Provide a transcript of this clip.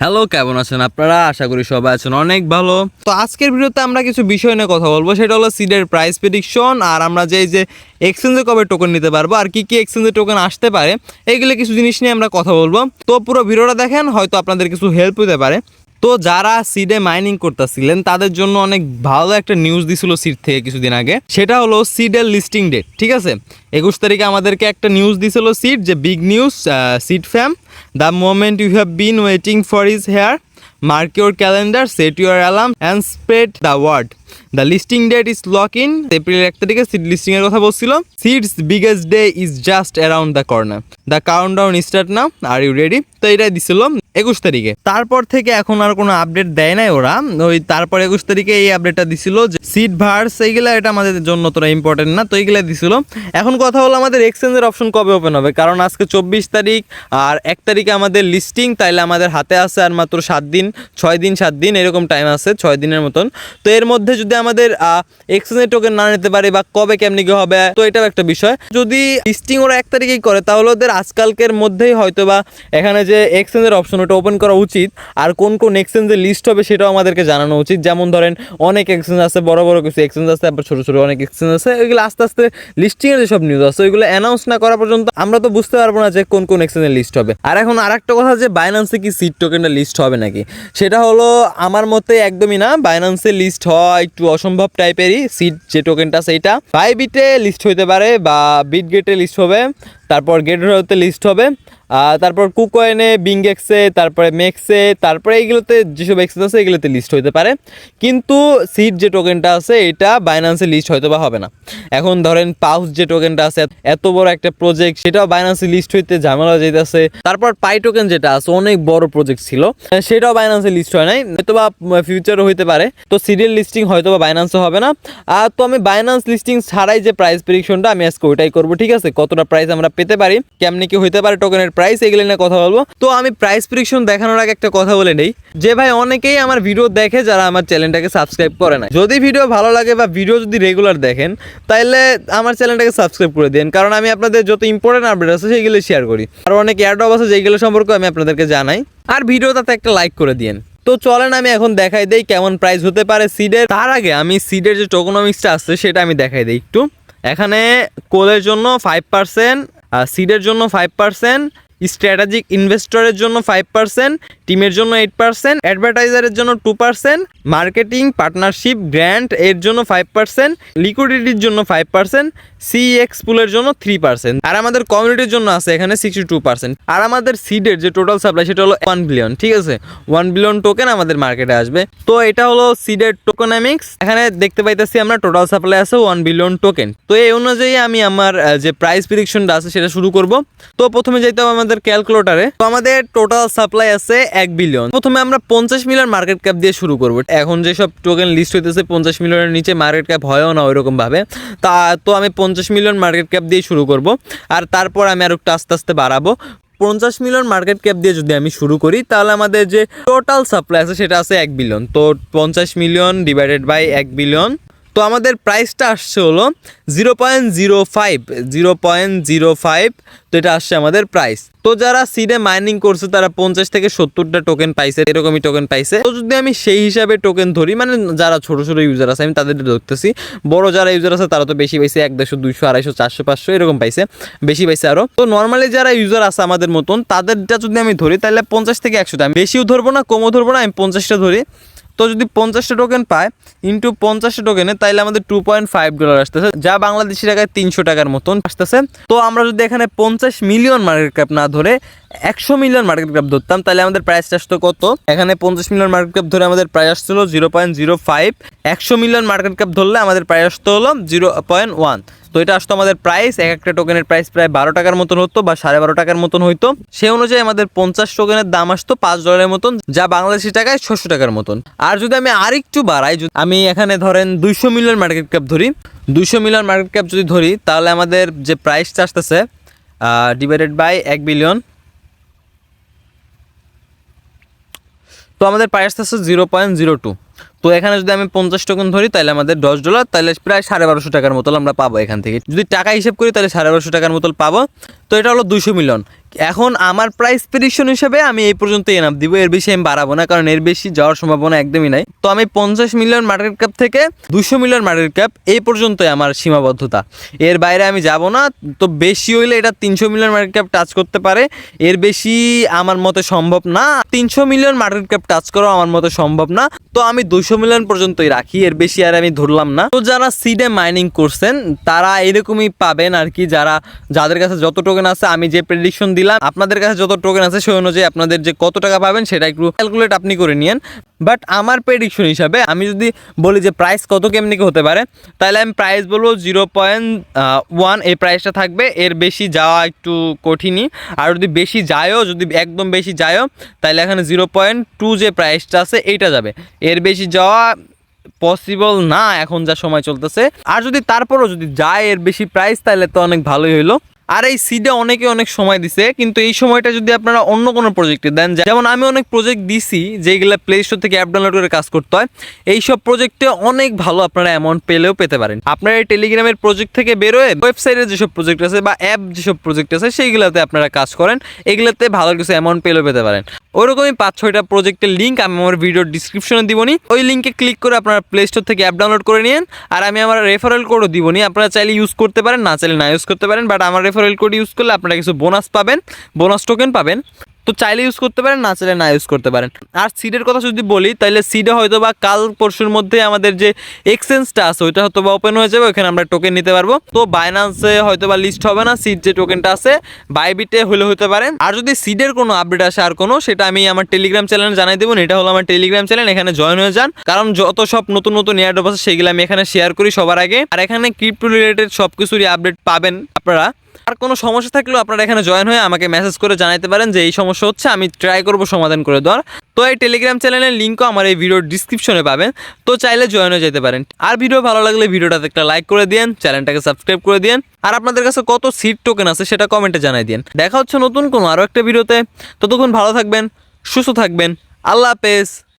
Hello কেমন আছেন আপনারা? আশা করি সবাই আছেন অনেক ভালো। তো আজকের ভিডিওতে আমরা কিছু বিষয় নিয়ে কথা বলব। সেটা হলো সিডের প্রাইস প্রেডিকশন আর আমরা যে যে এক্সচেঞ্জে কবে টোকেন নিতে পারব আর কি কি এক্সচেঞ্জে টোকেন আসতে পারে এইগুলো কিছু জিনিস নিয়ে আমরা কথা বলব। তো পুরো ভিডিওটা দেখেন, হয়তো আপনাদের কিছু হেল্প হতে পারে। তো যারা সিডে মাইনিং করতেছিলেন, তাদের জন্য অনেক ভালো একটা নিউজ দিছিল সিড থেকে কিছুদিন আগে। সেটা হলো সিডের লিস্টিং ডেট ঠিক আছে? একুশ তারিখে আমাদেরকে একটা নিউজ দিছিল সিড যে big news Sid fam the moment you have been waiting for is here mark your calendar set your alarm and spread the word the listing date is lock in April এক তারিখে Sid listing এর কথা বলছিল। Sid's biggest day is just around the corner the count down start now are you ready তো এটাই দিছিল। একুশ তারিখে। তারপর থেকে এখন আর কোনো আপডেট দেয় নাই ওরা। ওই তারপর একুশ তারিখে এই আপডেটটা দিছিল যে সিট ভার্স এইগুলা এটা আমাদের জন্য তোরা ইম্পর্টেন্ট না, তো এইগুলা দিছিল। এখন কথা হলো আমাদের এক্সচেঞ্জের অপশন কবে ওপেন হবে? কারণ আজকে চব্বিশ তারিখ, আর এক তারিখে আমাদের লিস্টিং তাইলে আমাদের হাতে আছে আর মাত্র সাত দিন, ছয় দিন, সাত দিন, এরকম টাইম আছে, ছয় দিনের মতন। তো এর মধ্যে যদি আমাদের এক্সচেঞ্জের টোকেন না নিতে পারি বা কবে কেমনি কি হবে, তো এটাও একটা বিষয়। যদি লিস্টিং ওরা এক তারিখেই করে, তাহলে ওদের আজকালকের মধ্যেই হয়তো বা এখানে যে এক্সচেঞ্জের অপশন ওটা ওপেন করা উচিত। আর কোন কোন এক্সচেঞ্জের লিস্ট হবে সেটাও আমাদেরকে জানানো উচিত। যেমন ধরেন, অনেক এক্সচেঞ্জ আছে, বড় বড় কিছু এক্সচেঞ্জ আছে তারপর ছোটো ছোটো অনেক এক্সচেঞ্জ আছে। ওইগুলো আস্তে আস্তে লিস্টিংয়ের যেসব নিউজ আছে, ওইগুলো অ্যানাউন্স না করা পর্যন্ত আমরা তো বুঝতে পারব না যে কোন কোন এক্সচেঞ্জের লিস্ট হবে। আর এখন আর একটা কথা যে বাইন্যান্সে কি সিট টোকেনটা লিস্ট হবে নাকি? সেটা হলো, আমার মতে একদমই না। বাইন্যান্সে লিস্ট হওয়া একটু অসম্ভব টাইপেরই। সিট যে টোকেনটা সেইটা বাইবিটে লিস্ট হইতে পারে বা বিট গেটে লিস্ট হবে। তারপর গেট হতে লিস্ট হবে। তারপর কুকয়েনে বিংগেক্সে তারপরে মেক্সে তারপরে এইগুলোতে যেসব এক্সেস আছে, এগুলোতে লিস্ট হইতে পারে। কিন্তু সিট যে টোকেনটা আছে, এটা বাইন্যান্সে লিস্ট হয়তো বা হবে না। এখন ধরেন পাউস যে টোকেনটা আছে, এত বড় একটা প্রজেক্ট সেটাও বাইন্যান্সে লিস্ট হইতে ঝামেলা যেতেছে তারপর পাই টোকেন যেটা আছে, অনেক বড় প্রজেক্ট ছিল, সেটাও বাইন্যান্সে লিস্ট হয় নাই। হয়তো বা ফিউচারও হইতে পারে। তো সিরিয়াল লিস্টিং হয়তো বা বাইন্যান্সে হবে না। আর তো আমি বাইন্যান্স লিস্টিং ছাড়াই যে প্রাইস প্রেডিকশনটা আমি আজকে ওইটাই করব, ঠিক আছে? কতটা প্রাইস আমরা পেতে পারি, কেমনি কি হইতে পারে টোকেনের প্রাইস এগুলো নিয়ে কথা বলব। তো আমি প্রাইস প্রেডিকশন দেখানোর আগে একটা কথা বলে নেই। যে ভাই অনেকেই আমার ভিডিও দেখে যারা আমার চ্যানেলটাকে সাবস্ক্রাইব করে না যদি ভিডিও ভালো লাগে বা ভিডিও যদি রেগুলার দেখেন তাহলে আমার চ্যানেলটাকে সাবস্ক্রাইব করে দিন কারণ আমি আপনাদের যত ইম্পর্টেন্ট আপডেট আছে সেগুলো শেয়ার করি। আর অনেক এয়ারডপ আছে যেগুলো সম্পর্কে আমি আপনাদেরকে জানাই। আর ভিডিওটাতে একটা লাইক করে দিন তো চলেন আমি এখন দেখাই দেই কেমন প্রাইস হতে পারে সিডের তার আগে আমি সিডের যে টোকোনমিক্সটা আছে সেটা আমি দেখাই দিই একটু। এখানে কোলের জন্য ফাইভ পার্সেন্ট সিডের জন্য ফাইভ পার্সেন্ট স্ট্র্যাটেজিক ইনভেস্টরের জন্য ফাইভ পার্সেন্ট টিমের জন্য এইট পার্সেন্ট অ্যাডভার্টাইজারের জন্য two percent marketing partnership grand এর জন্য ফাইভ পার্সেন্ট লিকুইডিটির জন্য ফাইভ পার্সেন্ট সিএক্স পুলের জন্য থ্রি পার্সেন্ট আর আমাদের কমিউনিটির জন্য আছে এখানে সিক্সটি টু পার্সেন্ট আর আমাদের সিডের যে টোটাল সাপ্লাই সেটা হলো ওয়ান বিলিয়ন ঠিক আছে? ওয়ান বিলিয়ন টোকেন আমাদের মার্কেটে আসবে। তো এটা হলো সিডের টোকেনামিক্স এখানে দেখতে পাইতেছি আমরা টোটাল সাপ্লাই আছে ওয়ান বিলিয়ন টোকেন তো এই অনুযায়ী আমি আমার যে প্রাইস প্রিডিকশনটা আছে সেটা শুরু করব। তো প্রথমে যাইতে হবে আমাদের ক্যালকুলেটারে তো আমাদের টোটাল সাপ্লাই আছে এক বিলিয়ন প্রথমে আমরা পঞ্চাশ মিলিয়ন মার্কেট ক্যাপ দিয়ে শুরু করব। এখন যেসব টোকেন লিস্ট হইতেছে, পঞ্চাশ মিলিয়নের নিচে মার্কেট ক্যাপ হয়ও না ওইরকম ভাবে তা, তো আমি পঞ্চাশ মিলিয়ন মার্কেট ক্যাপ দিয়ে শুরু করব। আর তারপর আমি আর একটু আস্তে আস্তে বাড়াবো। পঞ্চাশ মিলিয়ন মার্কেট ক্যাপ দিয়ে যদি আমি শুরু করি, তাহলে আমাদের যে টোটাল সাপ্লাই আছে, সেটা আছে এক বিলিয়ন তো পঞ্চাশ মিলিয়ন ডিভাইডেড বাই এক বিলিয়ন তো আমাদের প্রাইসটা আসছে হলো zero point zero five zero point zero five তো এটা আসছে আমাদের প্রাইস তো যারা সিডে মাইনিং করছে, তারা পঞ্চাশ থেকে সত্তরটা টোকেন পাইছে, এরকমই টোকেন পাইছে। তো যদি আমি সেই হিসাবে টোকেন ধরি মানে যারা ছোট ছোট ইউজার আছে, আমি তাদের ধরতেছি, বড় যারা ইউজার আছে, তারা তো বেশি পাইছে এক দেড়শো, দুইশো, আড়াইশো, চারশো, পাঁচশো, এরকম পাইছে, বেশি পাইছে আরও তো নর্মালি যারা ইউজার আছে আমাদের মতন, তাদেরটা যদি আমি ধরি, তাহলে পঞ্চাশ থেকে একশোটা, আমি বেশিও ধরবো না, কমও ধরবো না, আমি পঞ্চাশটা ধরি। তো যদি পঞ্চাশটা টোকেন পায় ইন্টু পঞ্চাশটা টোকেনে তাইলে আমাদের টু পয়েন্ট ফাইভ ডলার আসতেছে, যা বাংলাদেশি টাকায় তিনশো টাকার মতন আসতেছে। তো আমরা যদি এখানে পঞ্চাশ মিলিয়ন মার্কেট ক্যাপ না ধরে একশো মিলিয়ন মার্কেট ক্যাপ ধরতাম, তাহলে আমাদের প্রাইসটা আসতো কত? এখানে পঞ্চাশ মিলিয়ন মার্কেট ক্যাপ ধরে আমাদের প্রাইস আসছিল জিরো পয়েন্ট জিরো ফাইভ একশো মিলিয়ন মার্কেট ক্যাপ ধরলে আমাদের প্রাইস আসতো হলো জিরো পয়েন্ট ওয়ান তো এটা আসতো আমাদের প্রাইস এক একটা টোকেনের প্রাইস প্রায় বারো টাকার মতন হতো বা সাড়ে বারো টাকার মতন হইতো। সে অনুযায়ী আমাদের পঞ্চাশ টোকেনের দাম আসতো পাঁচ ডলারের মতন, যা বাংলাদেশি টাকায় ছশো টাকার মতন। আর যদি আমি আরেকটু বাড়াই, যদি আমি এখানে ধরেন দুইশো মিলিয়ন মার্কেট ক্যাপ ধরি, দুইশো মিলিয়ন মার্কেট ক্যাপ যদি ধরি, তাহলে আমাদের যে প্রাইসটা আসতেছে ডিভাইডেড বাই এক বিলিয়ন তো আমাদের প্রাইস আছে জিরো পয়েন্ট জিরো টু তো এখানে যদি আমি পঞ্চাশ টোকেন ধরি, তাহলে আমাদের দশ ডলার তাহলে প্রায় সাড়ে বারোশো টাকার মতো আমরা পাবো এখান থেকে। যদি টাকা হিসেব করি, তাহলে সাড়ে বারোশো টাকার মতো পাবো। তো এটা হলো দুশো মিলিয়ন। এখন আমার প্রাইস প্রেডিকশন হিসেবে আমি এই পর্যন্ত এনাফ দিব। এর বেশি আমি বাড়াবো না, কারণ এর বেশি যাওয়ার সম্ভাবনা একদমই নাই। তো আমি পঞ্চাশ মিলিয়ন মার্কেট ক্যাপ থেকে দুশো মিলিয়ন মার্কেট ক্যাপ এই পর্যন্তই আমার সীমাবদ্ধতা। এর বাইরে আমি যাব না, তো বেশি হইলে এটা তিনশো মিলিয়ন মার্কেট ক্যাপ টাচ করতে পারে। এর বেশি আমার মতে সম্ভব না, তিনশো মিলিয়ন মার্কেট ক্যাপ টাচ করাও আমার মতে সম্ভব না। তো আমি দুশো মিলিয়ন পর্যন্তই রাখি, এর বেশি আর আমি ধরলাম না। তো যারা সিডে মাইনিং করছেন, তারা এরকমই পাবেন আর কি, যারা, যাদের কাছে যত টোকেন আছে, আমি যে প্রেডিকশন দিলাম আপনাদের কাছে যত টোকেন আছে সেই অনুযায়ী আপনাদের যে কত টাকা পাবেন সেটা একটু ক্যালকুলেট আপনি করে নিন বাট আমার প্রেডিকশন হিসাবে আমি যদি বলি যে প্রাইস কত কেমনি কি হতে পারে, তাহলে আমি প্রাইস বলব জিরো পয়েন্ট ওয়ান এই প্রাইসটা থাকবে। এর বেশি যাওয়া একটু কঠিনই। আর যদি বেশি যায়ও, যদি একদম বেশি যায়ও, তাহলে এখানে জিরো পয়েন্ট টু যে প্রাইসটা আছে, এইটা যাবে। এর বেশি যাওয়া পসিবল না, এখন যা সময় চলতেছে। আর যদি তারপরও যদি যায় এর বেশি প্রাইস তাহলে তো অনেক ভালোই হইল। আর এই সিডে অনেকে অনেক সময় দিছে, কিন্তু এই সময়টা যদি আপনারা অন্য কোনো প্রজেক্টে দেন, যেমন আমি অনেক প্রজেক্ট দিছি যেগুলো প্লে স্টোর থেকে অ্যাপ ডাউনলোড করে কাজ করতে হয় এই সব প্রজেক্টে অনেক ভালো আপনারা অ্যামাউন্ট পেলেও পেতে পারেন। আপনারা এই টেলিগ্রামের প্রজেক্ট থেকে বেরোয় ওয়েবসাইটের যেসব প্রজেক্ট আছে বা অ্যাপ যেসব প্রজেক্ট আছে, সেইগুলোতে আপনারা কাজ করেন, এগুলোতে ভালো কিছু অ্যামাউন্ট পেলেও পেতে পারেন। ওরকমই পাঁচ ছয়টা প্রজেক্টের লিঙ্ক আমি আমার ভিডিওর ডিসক্রিপশনে দিবনি। ওই লিঙ্কে ক্লিক করে আপনারা প্লে স্টোর থেকে অ্যাপ ডাউনলোড করে নিন আর আমি আমার রেফারেল কোডও দিব দিবনি। আপনারা চাইলে ইউজ করতে পারেন, না চাইলে না ইউজ করতে পারেন বাট আমার রেফারেল কোড ইউজ করলে আপনারা কিছু বোনাস পাবেন বোনাস টোকেন পাবেন। তো চাইলে ইউজ করতে পারেন, না চাইলে না ইউজ করতে পারেন। আর সিডের কথা যদি বলি তাহলে সিডে হয়তো বা কাল পরশুর মধ্যে আমাদের যে এক্সচেঞ্জটা আছে, ওইটা হয়তো বা ওপেন হয়ে যাবে ওখানে আমরা টোকেন নিতে পারব। তো বাইনান্সে হয়তো বা লিস্ট হবে না সিড যে টোকেনটা আছে বাইবিটে হলে হতে পারে আর যদি সিডের কোনো আপডেট আসে আর কোনো, সেটা আমি আমার টেলিগ্রাম চ্যানেলে জানাই দেবো, এটা হলো আমার টেলিগ্রাম চ্যানেল এখানে জয়েন হয়ে যান। কারণ যত সব নতুন নতুন এয়ারডপ আছে, সেগুলো আমি এখানে শেয়ার করি সবার আগে। আর এখানে ক্রিপ্টো রিলেটেড সব কিছুরই আপডেট পাবেন আপনারা। আর কোনো সমস্যা থাকলেও আপনারা এখানে জয়েন হয়ে আমাকে মেসেজ করে জানাতে পারেন যে এই সমস্যা হচ্ছে, আমি ট্রাই করব সমাধান করে দেওয়ার। তো এই টেলিগ্রাম চ্যানেলের লিঙ্কও আমার এই ভিডিওর ডিসক্রিপশনে পাবেন। তো চাইলে জয়েন হয়ে যেতে পারেন। আর ভিডিও ভালো লাগলে ভিডিওটাতে একটা লাইক করে দিন চ্যানেলটাকে সাবস্ক্রাইব করে দিন আর আপনাদের কাছে কত সিট টোকেন আছে সেটা কমেন্টে জানাই দিন দেখা হচ্ছে নতুন কোনো আরও একটা ভিডিওতে ততক্ষণ ভালো থাকবেন, সুস্থ থাকবেন। আল্লাহ হাফেজ।